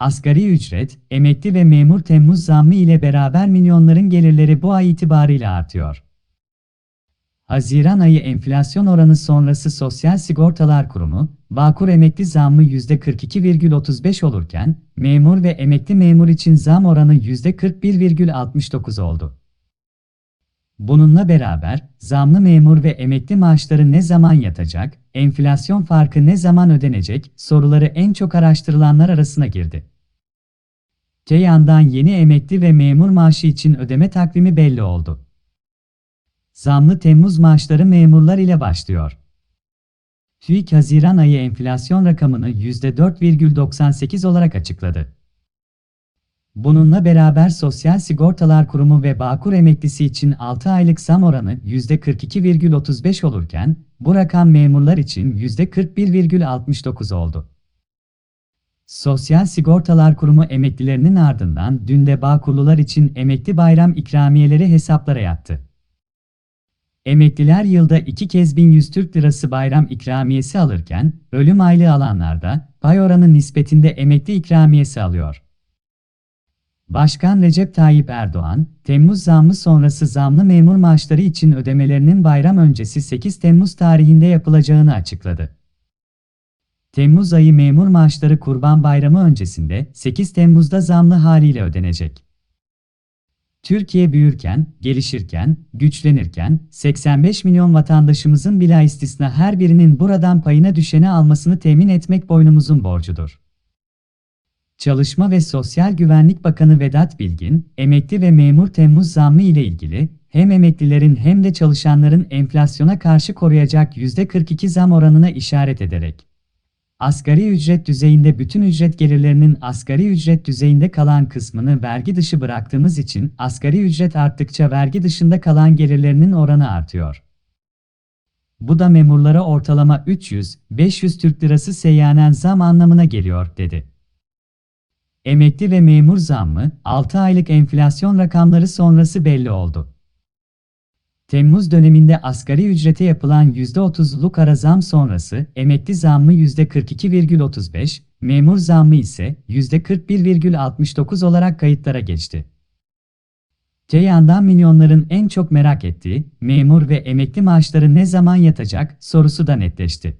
Asgari ücret, emekli ve memur Temmuz zammı ile beraber milyonların gelirleri bu ay itibariyle artıyor. Haziran ayı enflasyon oranı sonrası Sosyal Sigortalar Kurumu, Bağkur emekli zammı %42,35 olurken, memur ve emekli memur için zam oranı %41,69 oldu. Bununla beraber, zamlı memur ve emekli maaşları ne zaman yatacak, enflasyon farkı ne zaman ödenecek soruları en çok araştırılanlar arasına girdi. Te yandan yeni emekli ve memur maaşı için ödeme takvimi belli oldu. Zamlı Temmuz maaşları memurlar ile başlıyor. TÜİK Haziran ayı enflasyon rakamını %4,98 olarak açıkladı. Bununla beraber Sosyal Sigortalar Kurumu ve Bağkur emeklisi için 6 aylık zam oranı %42,35 olurken, bu rakam memurlar için %41,69 oldu. Sosyal Sigortalar Kurumu emeklilerinin ardından dün de Bağkurlular için emekli bayram ikramiyeleri hesaplara yattı. Emekliler yılda iki kez 1100 Türk Lirası bayram ikramiyesi alırken, ölüm aylığı alanlarda pay oranı nispetinde emekli ikramiyesi alıyor. Başkan Recep Tayyip Erdoğan, Temmuz zammı sonrası zamlı memur maaşları için ödemelerinin bayram öncesi 8 Temmuz tarihinde yapılacağını açıkladı. Temmuz ayı memur maaşları Kurban Bayramı öncesinde 8 Temmuz'da zamlı haliyle ödenecek. Türkiye büyürken, gelişirken, güçlenirken 85 milyon vatandaşımızın bila istisna her birinin buradan payına düşeni almasını temin etmek boynumuzun borcudur. Çalışma ve Sosyal Güvenlik Bakanı Vedat Bilgin, emekli ve memur Temmuz zammı ile ilgili hem emeklilerin hem de çalışanların enflasyona karşı koruyacak %42 zam oranına işaret ederek Asgari ücret düzeyinde bütün ücret gelirlerinin asgari ücret düzeyinde kalan kısmını vergi dışı bıraktığımız için asgari ücret arttıkça vergi dışında kalan gelirlerinin oranı artıyor. Bu da memurlara ortalama 300-500 Türk Lirası seyyanen zam anlamına geliyor, dedi. Emekli ve memur zammı, 6 aylık enflasyon rakamları sonrası belli oldu. Temmuz döneminde asgari ücrete yapılan %30'luk ara zam sonrası emekli zammı %42,35, memur zammı ise %41,69 olarak kayıtlara geçti. Te yandan milyonların en çok merak ettiği memur ve emekli maaşları ne zaman yatacak sorusu da netleşti.